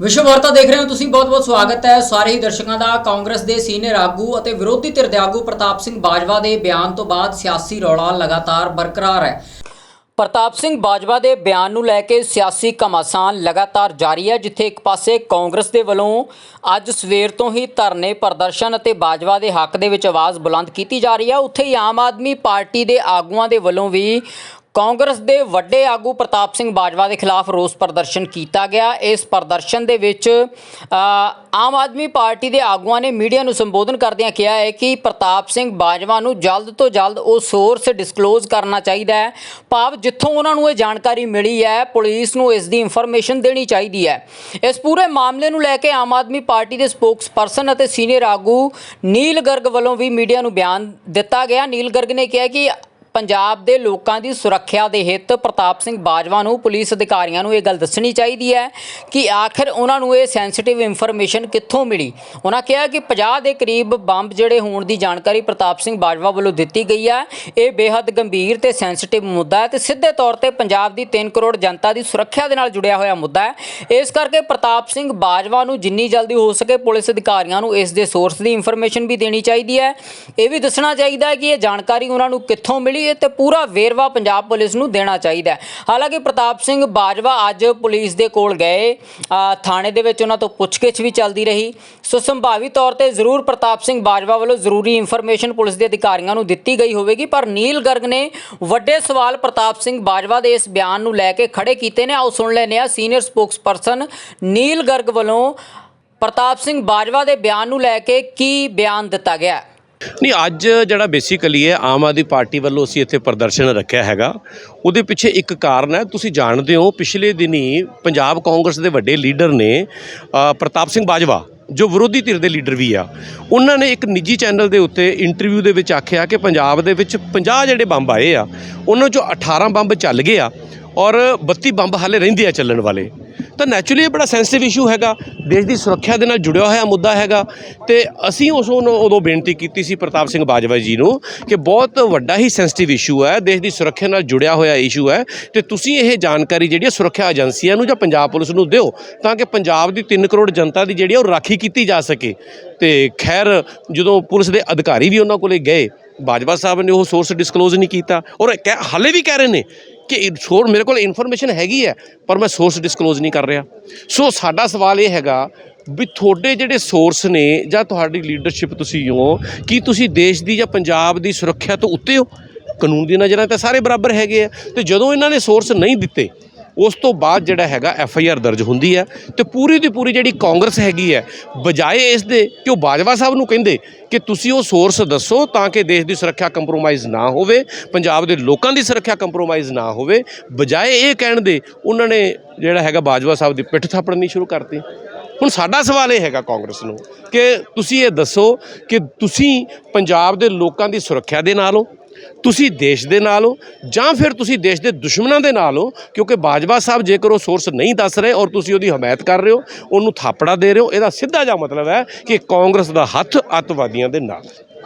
ਵਿਸ਼ਵ ਵਾਰਤਾ ਦੇਖ ਰਹੇ ਹੋ ਤੁਸੀਂ ਬਹੁਤ-ਬਹੁਤ ਸਵਾਗਤ ਹੈ। ਸਾਰੇ ਹੀ ਦਰਸ਼ਕਾਂ ਦਾ, ਕਾਂਗਰਸ ਦੇ ਸੀਨੀਅਰ ਆਗੂ ਅਤੇ ਵਿਰੋਧੀ ਧਿਰ ਦੇ ਆਗੂ ਪ੍ਰਤਾਪ ਸਿੰਘ ਬਾਜਵਾ ਦੇ ਬਿਆਨ ਤੋਂ ਬਾਅਦ ਸਿਆਸੀ ਰੌਲਾ ਲਗਾਤਾਰ ਬਰਕਰਾਰ ਹੈ। ਪ੍ਰਤਾਪ ਸਿੰਘ ਬਾਜਵਾ ਦੇ ਬਿਆਨ ਨੂੰ ਲੈ ਕੇ ਸਿਆਸੀ ਘਮਾਸਾਨ ਲਗਾਤਾਰ ਜਾਰੀ ਹੈ, ਜਿੱਥੇ ਇੱਕ ਪਾਸੇ ਕਾਂਗਰਸ ਦੇ ਵੱਲੋਂ ਅੱਜ ਸਵੇਰ ਤੋਂ ਹੀ ਧਰਨੇ ਪ੍ਰਦਰਸ਼ਨ ਅਤੇ ਬਾਜਵਾ ਦੇ ਹੱਕ ਦੇ ਵਿੱਚ ਆਵਾਜ਼ ਬੁਲੰਦ ਕੀਤੀ ਜਾ ਰਹੀ ਹੈ। ਉੱਥੇ ਹੀ ਆਮ ਆਦਮੀ ਪਾਰਟੀ ਦੇ ਆਗੂਆਂ ਦੇ ਵੱਲੋਂ ਵੀ ਕਾਂਗਰਸ ਦੇ ਵੱਡੇ ਆਗੂ ਪ੍ਰਤਾਪ ਸਿੰਘ ਬਾਜਵਾ ਦੇ ਖਿਲਾਫ ਰੋਸ ਪ੍ਰਦਰਸ਼ਨ ਕੀਤਾ ਗਿਆ। ਇਸ ਪ੍ਰਦਰਸ਼ਨ ਦੇ ਵਿੱਚ ਆਮ ਆਦਮੀ ਪਾਰਟੀ ਦੇ ਆਗੂਆਂ ਨੇ ਮੀਡੀਆ ਨੂੰ ਸੰਬੋਧਨ ਕਰਦਿਆਂ ਕਿਹਾ ਹੈ ਕਿ ਪ੍ਰਤਾਪ ਸਿੰਘ ਬਾਜਵਾ ਨੂੰ ਜਲਦ ਤੋਂ ਜਲਦ ਉਹ ਸੋਰਸ ਡਿਸਕਲੋਜ਼ ਕਰਨਾ ਚਾਹੀਦਾ ਹੈ। ਭਾਵ ਜਿੱਥੋਂ ਉਹਨਾਂ ਨੂੰ ਇਹ ਜਾਣਕਾਰੀ ਮਿਲੀ ਹੈ, ਪੁਲਿਸ ਨੂੰ ਇਸ ਦੀ ਇਨਫੋਰਮੇਸ਼ਨ ਦੇਣੀ ਚਾਹੀਦੀ ਹੈ। ਇਸ ਪੂਰੇ ਮਾਮਲੇ ਨੂੰ ਲੈ ਕੇ ਆਮ ਆਦਮੀ ਪਾਰਟੀ ਦੇ ਸਪੋਕਸਪਰਸਨ ਅਤੇ ਸੀਨੀਅਰ ਆਗੂ ਨੀਲ ਗਰਗ ਵੱਲੋਂ ਵੀ ਮੀਡੀਆ ਨੂੰ ਬਿਆਨ ਦਿੱਤਾ ਗਿਆ। ਨੀਲ ਗਰਗ ਨੇ ਕਿਹਾ ਕਿ ਪੰਜਾਬ ਦੇ ਲੋਕਾਂ ਦੀ ਸੁਰੱਖਿਆ ਦੇ ਹਿੱਤ ਪ੍ਰਤਾਪ ਸਿੰਘ ਬਾਜਵਾ ਨੂੰ ਪੁਲਿਸ ਅਧਿਕਾਰੀਆਂ ਨੂੰ ਇਹ ਗੱਲ ਦੱਸਣੀ ਚਾਹੀਦੀ ਹੈ ਕਿ ਆਖਿਰ ਉਹਨਾਂ ਨੂੰ ਇਹ ਸੈਂਸਿਟਿਵ ਇਨਫੋਰਮੇਸ਼ਨ ਕਿੱਥੋਂ ਮਿਲੀ? ਉਹਨਾਂ ਕਿਹਾ ਕਿ 50 ਦੇ ਕਰੀਬ ਬੰਬ ਜਿਹੜੇ ਹੋਣ ਦੀ ਜਾਣਕਾਰੀ ਪ੍ਰਤਾਪ ਸਿੰਘ ਬਾਜਵਾ ਵੱਲੋਂ ਦਿੱਤੀ ਗਈ ਹੈ। ਇਹ ਬੇहद ਗੰਭੀਰ ਤੇ ਸੈਂਸਿਟਿਵ ਮੁੱਦਾ ਹੈ ਤੇ ਸਿੱਧੇ ਤੌਰ ਤੇ ਪੰਜਾਬ ਦੀ 3 ਕਰੋੜ ਜਨਤਾ ਦੀ ਸੁਰੱਖਿਆ ਦੇ ਨਾਲ ਜੁੜਿਆ ਹੋਇਆ ਮੁੱਦਾ ਹੈ। ਇਸ ਕਰਕੇ ਪ੍ਰਤਾਪ ਸਿੰਘ ਬਾਜਵਾ ਨੂੰ ਜਿੰਨੀ ਜਲਦੀ ਹੋ ਸਕੇ ਪੁਲਿਸ ਅਧਿਕਾਰੀਆਂ ਨੂੰ ਇਸ ਦੇ ਸੋਰਸ ਦੀ ਇਨਫੋਰਮੇਸ਼ਨ ਵੀ ਦੇਣੀ ਚਾਹੀਦੀ ਹੈ। ਇਹ ਵੀ ਦੱਸਣਾ ਚਾਹੀਦਾ ਹੈ ਕਿ ਇਹ ਜਾਣਕਾਰੀ ਉਹਨਾਂ ਨੂੰ ਕਿੱਥੋਂ ਮਿਲੀ ਹੈ ਤੇ ਪੂਰਾ ਵੇਰਵਾ ਪੰਜਾਬ ਪੁਲਿਸ ਨੂੰ ਦੇਣਾ ਚਾਹੀਦਾ ਹੈ। ਹਾਲਾਂਕਿ ਪ੍ਰਤਾਪ ਸਿੰਘ ਬਾਜਵਾ ਅੱਜ ਪੁਲਿਸ ਦੇ ਕੋਲ ਗਏ। ਥਾਣੇ ਦੇ ਵਿੱਚ ਉਹਨਾਂ ਤੋਂ ਪੁੱਛਗਿੱਛ ਵੀ ਚੱਲਦੀ ਰਹੀ। ਸੋ ਸੰਭਾਵੀ ਤੌਰ ਤੇ ਜ਼ਰੂਰ ਪ੍ਰਤਾਪ ਸਿੰਘ ਬਾਜਵਾ ਵੱਲੋਂ ਜ਼ਰੂਰੀ ਇਨਫੋਰਮੇਸ਼ਨ ਪੁਲਿਸ ਦੇ ਅਧਿਕਾਰੀਆਂ ਨੂੰ ਦਿੱਤੀ ਗਈ ਹੋਵੇਗੀ, ਪਰ ਨੀਲ ਗਰਗ ਨੇ ਵੱਡੇ ਸਵਾਲ ਪ੍ਰਤਾਪ ਸਿੰਘ ਬਾਜਵਾ ਦੇ ਇਸ ਬਿਆਨ ਨੂੰ ਲੈ ਕੇ ਖੜੇ ਕੀਤੇ ਨੇ। ਆਓ ਸੁਣ ਲੈਂਦੇ ਹਾਂ ਸੀਨੀਅਰ ਸਪੋਕਸਪਰਸਨ ਨੀਲ ਗਰਗ ਵੱਲੋਂ ਪ੍ਰਤਾਪ ਸਿੰਘ ਬਾਜਵਾ ਦੇ ਬਿਆਨ ਨੂੰ ਲੈ ਕੇ ਕੀ ਬਿਆਨ ਦਿੱਤਾ ਗਿਆ ਹੈ। ਨਹੀਂ, ਅੱਜ ਜਿਹੜਾ ਬੇਸਿਕਲੀ ਹੈ, ਆਮ ਆਦਮੀ ਪਾਰਟੀ ਵੱਲੋਂ ਅਸੀਂ ਇੱਥੇ ਪ੍ਰਦਰਸ਼ਨ ਰੱਖਿਆ ਹੈਗਾ। ਉਹਦੇ ਪਿੱਛੇ ਇੱਕ ਕਾਰਨ ਹੈ, ਤੁਸੀਂ ਜਾਣਦੇ ਹੋ, ਪਿਛਲੇ ਦਿਨੀ ਪੰਜਾਬ ਕਾਂਗਰਸ ਦੇ ਵੱਡੇ ਲੀਡਰ ਨੇ ਪ੍ਰਤਾਪ ਸਿੰਘ ਬਾਜਵਾ, ਜੋ ਵਿਰੋਧੀ ਧਿਰ ਦੇ ਲੀਡਰ ਵੀ ਆ, ਉਹਨਾਂ ਨੇ ਇੱਕ ਨਿੱਜੀ ਚੈਨਲ ਦੇ ਉੱਤੇ ਇੰਟਰਵਿਊ ਦੇ ਵਿੱਚ ਆਖਿਆ ਕਿ ਪੰਜਾਬ ਦੇ ਵਿੱਚ 50 ਜਿਹੜੇ ਬੰਬ ਆਏ ਆ, ਉਹਨਾਂ ਚੋਂ 18 ਬੰਬ ਚੱਲ ਗਏ ਆ। ਔਰ 32 ਬੰਬ ਹਾਲੇ ਰਹਿੰਦੇ ਆ ਚੱਲਣ ਵਾਲੇ। ਤਾਂ ਨੈਚੁਰਲੀ ਇਹ ਬੜਾ ਸੈਂਸਿਟਿਵ ਇਸ਼ੂ ਹੈਗਾ। ਦੇਸ਼ ਦੀ ਸੁਰੱਖਿਆ ਦੇ ਨਾਲ ਜੁੜਿਆ ਹੋਇਆ ਮੁੱਦਾ ਹੈਗਾ। ਤੇ ਅਸੀਂ ਉਸ ਨੂੰ ਉਦੋਂ ਬੇਨਤੀ ਕੀਤੀ ਸੀ ਪ੍ਰਤਾਪ ਸਿੰਘ ਬਾਜਵਾ ਜੀ ਨੂੰ ਕਿ ਬਹੁਤ ਵੱਡਾ ਹੀ ਸੈਂਸਿਟਿਵ ਇਸ਼ੂ ਹੈ। ਦੇਸ਼ ਦੀ ਸੁਰੱਖਿਆ ਨਾਲ ਜੁੜਿਆ ਹੋਇਆ ਇਸ਼ੂ ਹੈ। ਤੇ ਤੁਸੀਂ ਇਹ ਜਾਣਕਾਰੀ ਜਿਹੜੀ ਹੈ ਸੁਰੱਖਿਆ ਏਜੰਸੀਆਂ ਨੂੰ ਜਾਂ ਪੰਜਾਬ ਪੁਲਿਸ ਨੂੰ ਦਿਓ ਤਾਂ ਕਿ ਪੰਜਾਬ ਦੀ 3 ਕਰੋੜ ਜਨਤਾ ਦੀ ਜਿਹੜੀ ਹੈ ਉਹ ਰਾਖੀ ਕੀਤੀ ਜਾ ਸਕੇ। ਤੇ ਖੈਰ, ਜਦੋਂ ਪੁਲਿਸ ਦੇ ਅਧਿਕਾਰੀ ਵੀ ਉਹਨਾਂ ਕੋਲੇ ਗਏ ਬਾਜਵਾ ਸਾਹਿਬ ਨੇ ਉਹ ਸੋਰਸ ਡਿਸਕਲੋਜ਼ ਨਹੀਂ ਕੀਤਾ ਔਰ ਕਹਿ- ਹਾਲੇ ਵੀ ਕਹਿ ਰਹੇ ਨੇ ਕਿ ਸੋਰ ਮੇਰੇ ਕੋਲ ਇਨਫੋਰਮੇਸ਼ਨ ਹੈਗੀ ਹੈ, ਪਰ ਮੈਂ ਸੋਰਸ ਡਿਸਕਲੋਜ਼ ਨਹੀਂ ਕਰ ਰਿਹਾ। ਸੋ ਸਾਡਾ ਸਵਾਲ ਇਹ ਹੈਗਾ ਵੀ ਤੁਹਾਡੇ ਜਿਹੜੇ ਸੋਰਸ ਨੇ ਜਾਂ ਤੁਹਾਡੀ ਲੀਡਰਸ਼ਿਪ ਤੁਸੀਂ ਹੋ, ਕੀ ਤੁਸੀਂ ਦੇਸ਼ ਦੀ ਜਾਂ ਪੰਜਾਬ ਦੀ ਸੁਰੱਖਿਆ ਤੋਂ ਉੱਤੇ ਹੋ? ਕਾਨੂੰਨ ਦੀ ਨਜ਼ਰਾਂ ਤਾਂ ਸਾਰੇ ਬਰਾਬਰ ਹੈਗੇ ਆ ਤੇ ਜਦੋਂ ਇਹਨਾਂ ਨੇ ਸੋਰਸ ਨਹੀਂ ਦਿੱਤੇ ਉਸ ਤੋਂ ਬਾਅਦ ਜਿਹੜਾ ਹੈਗਾ ਐਫ ਆਈ ਆਰ ਦਰਜ ਹੁੰਦੀ ਹੈ ਤੇ ਪੂਰੀ ਦੀ ਪੂਰੀ ਜਿਹੜੀ ਕਾਂਗਰਸ ਹੈਗੀ ਹੈ, ਬਜਾਏ ਇਸ ਦੇ ਕਿ ਉਹ ਬਾਜਵਾ ਸਾਹਿਬ ਨੂੰ ਕਹਿੰਦੇ ਕਿ ਤੁਸੀਂ ਉਹ ਸੋਰਸ ਦੱਸੋ ਤਾਂ ਕਿ ਦੇਸ਼ ਦੀ ਸੁਰੱਖਿਆ ਕੰਪਰੋਮਾਈਜ਼ ਨਾ ਹੋਵੇ, ਪੰਜਾਬ ਦੇ ਲੋਕਾਂ ਦੀ ਸੁਰੱਖਿਆ ਕੰਪਰੋਮਾਈਜ਼ ਨਾ ਹੋਵੇ, ਬਜਾਏ ਇਹ ਕਹਿਣ ਦੇ ਉਹਨਾਂ ਨੇ ਜਿਹੜਾ ਹੈਗਾ ਬਾਜਵਾ ਸਾਹਿਬ ਦੀ ਪਿੱਠ ਥਾਪੜਨੀ ਸ਼ੁਰੂ ਕਰਤੀ। ਹੁਣ ਸਾਡਾ ਸਵਾਲ ਇਹ ਹੈਗਾ ਕਾਂਗਰਸ ਨੂੰ ਕਿ ਤੁਸੀਂ ਇਹ ਦੱਸੋ ਕਿ ਤੁਸੀਂ ਪੰਜਾਬ ਦੇ ਲੋਕਾਂ ਦੀ ਸੁਰੱਖਿਆ ਦੇ ਨਾਲ ਹੋ? ਤੁਸੀਂ ਦੇਸ਼ ਦੇ ਨਾਲ ਹੋ ਜਾਂ ਫਿਰ ਤੁਸੀਂ ਦੇਸ਼ ਦੇ ਦੁਸ਼ਮਣਾਂ ਦੇ ਨਾਲ ਹੋ ਕਿਉਂਕਿ ਬਾਜਵਾ ਸਾਹਿਬ ਜੇਕਰ ਉਹ ਸੋਰਸ ਨਹੀਂ ਦੱਸ ਰਹੇ ਔਰ ਤੁਸੀਂ ਉਹਦੀ ਹਮਾਇਤ ਕਰ ਰਹੇ ਹੋ, ਉਹਨੂੰ ਥਾਪੜਾ ਦੇ ਰਹੇ ਹੋ, ਇਹਦਾ ਸਿੱਧਾ ਜਿਹਾ ਮਤਲਬ ਹੈ ਕਿ ਕਾਂਗਰਸ ਦਾ ਹੱਥ ਅੱਤਵਾਦੀਆਂ ਦੇ ਨਾਲ ਹੈ।